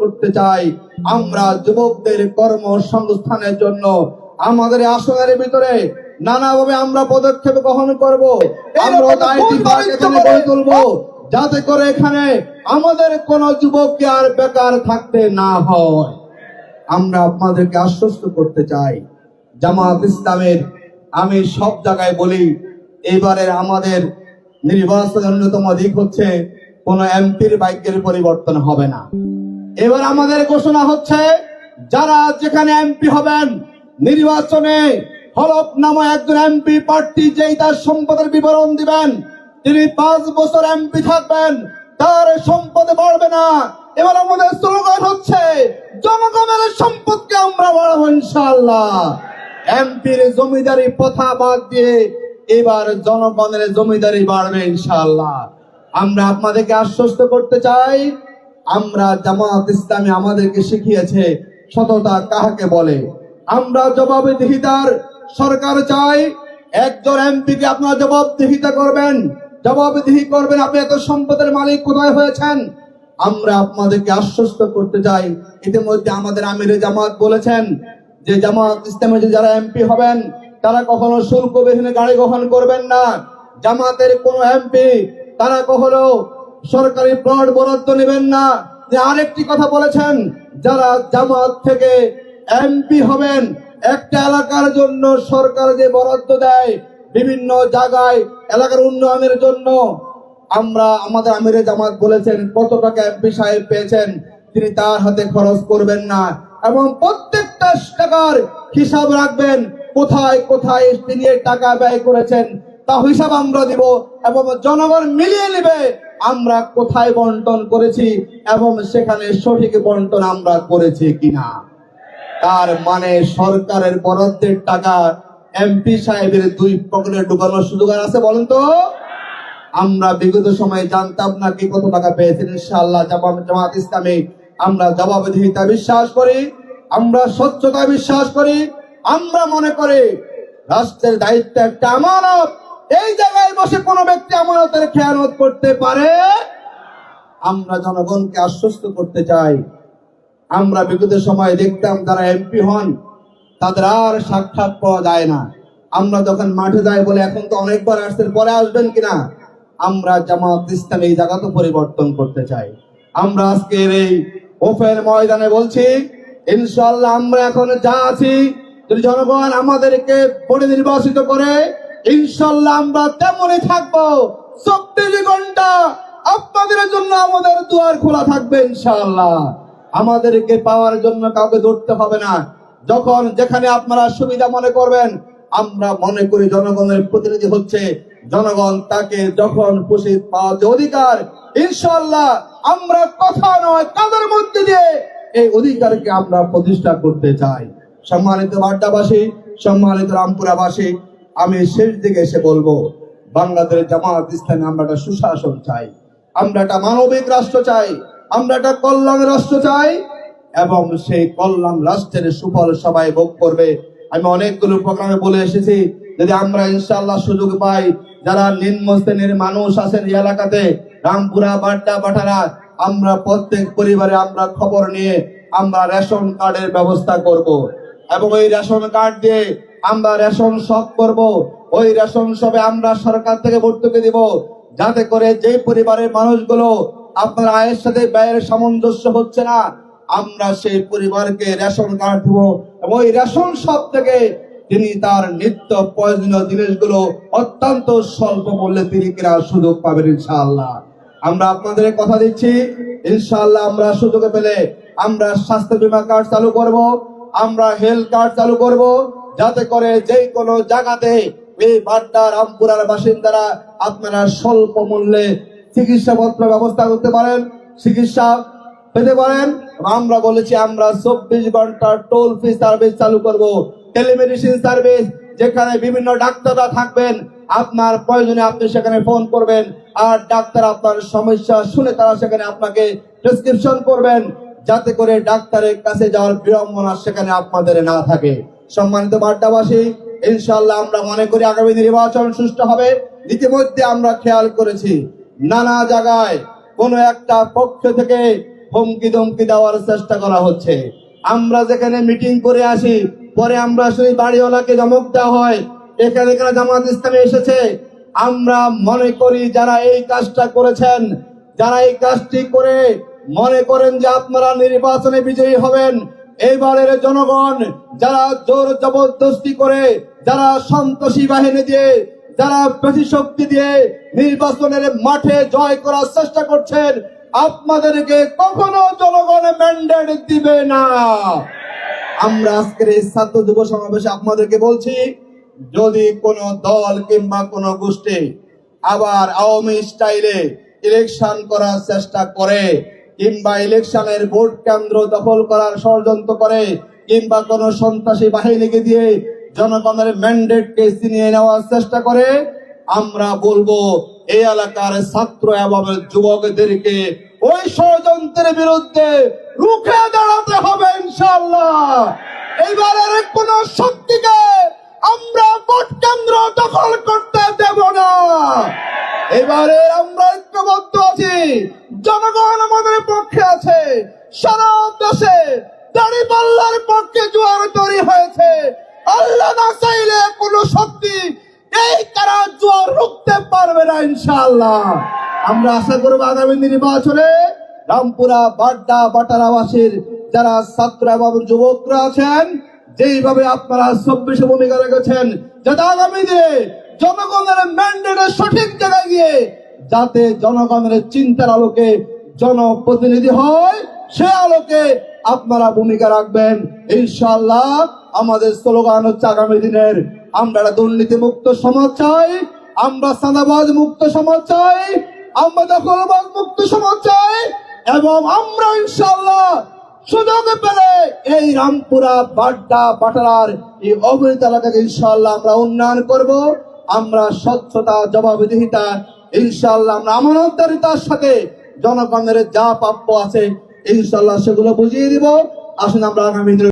করতে চাই আমরা যুবকদের কর্মসংস্থানের জন্য। আমাদের আসনের ভিতরে নানাভাবে আমরা পদক্ষেপ গ্রহণ করব। আমরা আইটি পার্ক এখানে গড়ে তুলবো। যাতে করে এখানে আমাদের কোন যুবককে আর বেকার থাকতে না হয়। আমরা আপনাদেরকে আশ্বস্ত করতে চাই। জামাত ইসলামের আমি সব জায়গায় বলি এবারের আমাদের নির্বাচনের অন্যতম দিক হচ্ছে কোন এমপির বাইকের পরিবর্তন হবে না। এবার আমাদের ঘোষণা হচ্ছে, যারা যেখানে এমপি হবেন, নির্বাচনে হলফ নামা একজন এমপি প্রার্থী যেই তার সম্পদের বিবরণ দিবেন, তিনি পাঁচ বছর এমপি থাকবেন, তার সম্পদ বাড়বে না। এবার আমাদের স্লোগান হচ্ছে, জনগণের সম্পদকে আমরা বাড়াবো ইনশাআল্লাহ। এমপির জমিদারি প্রথা বাদ দিয়ে এবার জনগণের জমিদারি বাড়বে ইনশাআল্লাহ। আমরা আপনাদেরকে আশ্বস্ত করতে চাই আমরা জামাত ইসলামী আমাদেরকে শিখিয়েছে, সততা কাহাকে বলে? আমরা জবাবদিহিতার সরকার চাই। একজন এমপিকে আপনারা জবাবদিহিতা করবেন। জবাবদিহি করবেন, আপনি এত সম্পদের মালিক কোথায় হয়েছেন? আমরা আপনাদেরকে আশ্বস্ত করতে চাই। ইতিমধ্যে আমাদের আমির জামাত বলেছেন যে, জামাত ইসলামের যারা এমপি হবেন, তারা কখনো শুল্কবিহীন গাড়ি গ্রহণ করবেন না। জামাতের কোন এমপি, তারা কখনো সরকারি প্লট বরাদ্দ নেবেন না। যে আরেকটি কথা বলেছেন, যারা জামাত থেকে এমপি হবেন, একটা এলাকার জন্য সরকার যে বরাদ্দ দেয় বিভিন্ন জায়গায়, এলাকার উন্নয়নের জন্য, আমরা আমাদের আমিরে জামাত বলেছেন, কত টাকা এমপি সাহেব পেয়েছেন, তিনি তার হাতে খরচ করবেন না। এবং প্রত্যেকটা টাকার হিসাব রাখবেন, কোথায় কোথায় তিনি টাকা ব্যয় করেছেন তা হিসাব আমরা দিব এবং জনগণ মিলিয়ে নেবে। আমরা কোথায় বন্টন করেছি এবং সেখানে সঠিক বন্টন আমরা করেছি কিনা? তার মানে সরকারের বরাদ্দের টাকা এমপি সাহেবের দুই পকেটে ঢুকানোর সুযোগ আছে বলেন তো? আমরা বিগত সময়ে জানতাম না কি কত টাকা পেয়েছেন, ইনশাআল্লাহ জামাত ইসলামী। আমরা জবাবদিহিতা বিশ্বাস করি, আমরা স্বচ্ছতা বিশ্বাস করি, আমরা মনে করি রাষ্ট্রের দায়িত্ব একটা আমানত। এই জায়গায় বসে কোনো ব্যক্তি আমানতের খেয়ানত করতে পারে? আমরা জনগণকে আশ্বস্ত করতে চাই। আমরা বিগত সময় দেখতাম যারা এমপি হন, তাদের আর সাক্ষাৎ পাওয়া যায় না। আমরা যখন মাঠে যাই বলে এখন তো অনেকবার আসছেন, পরে আসবেন কিনা? আমরা জামাত ইসলাম এই জায়গা তো পরিবর্তন করতে চাই। আমরা আজকের এই ওপেন ময়দানে বলছি ইনশাল্লাহ আমরা এখন যা আছি, যদি জনগণ আমাদেরকে পরিনির্বাসিত করে ইনশাল্লাহ আমরা তেমনই থাকব। চব্বিশ ঘণ্টা আপনাদের জন্য আমাদের দুয়ার খোলা থাকবে ইনশাল্লাহ আমাদেরকে পাওয়ার জন্য কাউকে ধরতে হবে না। যখন যেখানে আপনারা সুবিধা মনে করবেন, আমরা মনে করি জনগণের প্রতিনিধি হচ্ছে জনগণ। তাকে যখন খুশি পাওয়া যে অধিকার ইনশাল্লাহ আমরা কথা নয় তাদের মধ্যে দিয়ে এই অধিকারকে আমরা প্রতিষ্ঠা করতে চাই। সম্মানিত বাড্ডাবাসী, সম্মানিত রামপুরাবাসী আমি শেষ দিকে এসে বলব বাংলাদেশ জামাত ইসলামী আমরা একটা সুশাসন চাই, আমরা একটা মানবিক রাষ্ট্র চাই, আমরা একটা কল্যাণ রাষ্ট্র চাই, এবং সেই কল্যাণ রাষ্ট্রের সুফল সবাই ভোগ করবে। আমি অনেকগুলো প্রোগ্রামে বলে এসেছি, যদি আমরা ইনশাল্লাহ সুযোগ পাই, যারা নিম্ন শ্রেণির মানুষ আছেন এই এলাকাতে, রামপুরা, বাড্ডা বাটারা আমরা প্রত্যেক পরিবারে আমরা খবর নিয়ে আমরা রেশন কার্ডের ব্যবস্থা করব। এবং ওই রেশন কার্ড দিয়ে আমরা রেশন শপ করব। ওই রেশন শপে আমরা সরকার থেকে ভর্তুকি দিব। যাতে করে যে পরিবারের মানুষগুলো আপনার আয়ের সাথে ব্যয়ের সামঞ্জস্য হচ্ছে না, আমরা সেই পরিবারকে রেশন কার্ড দিব এবং ওই রেশন শপ থেকে তিনি তার নিত্য প্রয়োজনীয় জিনিসগুলো অত্যন্ত স্বল্প মূল্যে তিনি কেনার সুযোগ পাবেন ইনশাআল্লাহ। আমরা আপনাদের কথা দিচ্ছি, ইনশাআল্লাহ আমরা সুযোগ পেলে আমরা স্বাস্থ্য বীমা কার্ড চালু করব, আমরা হেলথ কার্ড চালু করব যাতে করে যে কোনো জায়গাতে এই বাড্ডা রামপুরার বাসিন্দারা আপনারা স্বল্প মূল্যে চিকিৎসাপত্র ব্যবস্থা করতে পারেন, চিকিৎসা পেতে পারেন। আমরা বলেছি, আমরা চব্বিশ ঘণ্টা টোল ফ্রি সার্ভিস চালু করব। টেলিমেডিসিন সার্ভিস যেখানে বিভিন্ন ডাক্তাররা থাকবেন, আপনার প্রয়োজনে আপনি সেখানে ফোন করবেন, আর ডাক্তার আপনার সমস্যা শুনে তারা সেখানে আপনাকে প্রেসক্রিপশন করবেন, যাতে করে ডাক্তারের কাছে যাওয়ার বিড়ম্বনা সেখানে আপনাদের না থাকে। সম্মানিত বার্তাবাসী ইনশাল্লাহ আমরা মনে করি আগামী নির্বাচন সুষ্ঠু হবে। ইতিমধ্যে আমরা খেয়াল করেছি, নানা জায়গায় কোন একটা পক্ষ থেকে হুমকি ধমকি দেওয়ার চেষ্টা করা হচ্ছে। আমরা যেখানে মিটিং করে আসি, পরে আমরা সেই বাড়িওয়ালাকে ধমক দেওয়া হয়, এখানে এখানে জামাত ইসলামে এসেছে? আমরা মনে করি যারা এই কাজটা করেছেন, যারা এই কাজটি করে মনে করেন যে আপনারা নির্বাচনে বিজয়ী হবেন এইবারের জনগণ যারা জোর জবরদস্তি করে, যারা সন্ত্রাসী বাহিনী দিয়ে, যারা বেশি শক্তি দিয়ে নির্বাচনের মাঠে জয় করার চেষ্টা করছেন, আপনাদেরকে কখনো জনগণ ম্যান্ডেট দিবে না। আমরা আজকের এই ছাত্র যুব সমাবেশে আপনাদেরকে বলছি, যদি কোন দল কিংবা কোন গোষ্ঠী আবার আওয়ামী স্টাইলে ইলেকশন করার চেষ্টা করে কিংবা ইলেকশনের ভোট কেন্দ্র দখল করার ষড়যন্ত্র করে, কিংবা কোন সন্ত্রাসী বাহিনীকে দিয়ে জনগণের ম্যান্ডেটকে ছিনিয়ে নেওয়ার চেষ্টা করে, আমরা বলব এই এলাকার ছাত্র এবং যুবকদেরকে ওই ষড়যন্ত্রের বিরুদ্ধে রুখে দাঁড়াতে হবে ইনশাল্লাহ এইবারের কোন শক্তিকে আমরা ভোট কেন্দ্র দখল করতে দেব না। এবারে আমরা ঐক্যবদ্ধ আছি। জনগণ আমাদের পক্ষে আছে। সারা দেশে দাড়ি পাল্লার পক্ষে জোয়ার তৈরি হয়েছে। আল্লাহ না চাইলে কোন শক্তি এই তারা জোয়ার রুখতে পারবে না, ইনশাআল্লাহ। আমরা আশা করব আগামী নির্বাচনে রামপুরা, বাড্ডা, বাটারাবাসীর যারা ছাত্র এবং যুবকরা আছেন, যেইভাবে আপনারা চব্বিশে ভূমিকা রেখেছেন, যাতে আগামী দিনে জনগণের ম্যান্ডেটের সঠিক জায়গায় গিয়ে যাতে জনগণের চিন্তার আলোকে জনপ্রতিনিধি হয়, সে আলোকে আপনারা ভূমিকা রাখবেন। ইনশাল্লাহ আমাদের স্লোগান হচ্ছে আগামী দিনের, আমরা দুর্নীতি মুক্ত সমাজ চাই, আমরা সাদাবাজ মুক্ত সমাজ চাই, আমরা দখলবাজ মুক্ত সমাজ চাই, এবং আমরা ইনশাল্লাহ সুযোগ পেলে এই রামপুরা, বাড্ডা, বাটারার এই অবৈধ এলাকাকে ইনশাল্লাহ আমরা উন্নয়ন করব। আমরা স্বচ্ছতা, জবাবদিহিতা ইনশাল্লাহ আমরা আমানতদারিতার সাথে জনগণের যা প্রাপ্য আছে ইনশাল্লাহ সেগুলো বুঝিয়ে দিব। আসুন আমরা আগামী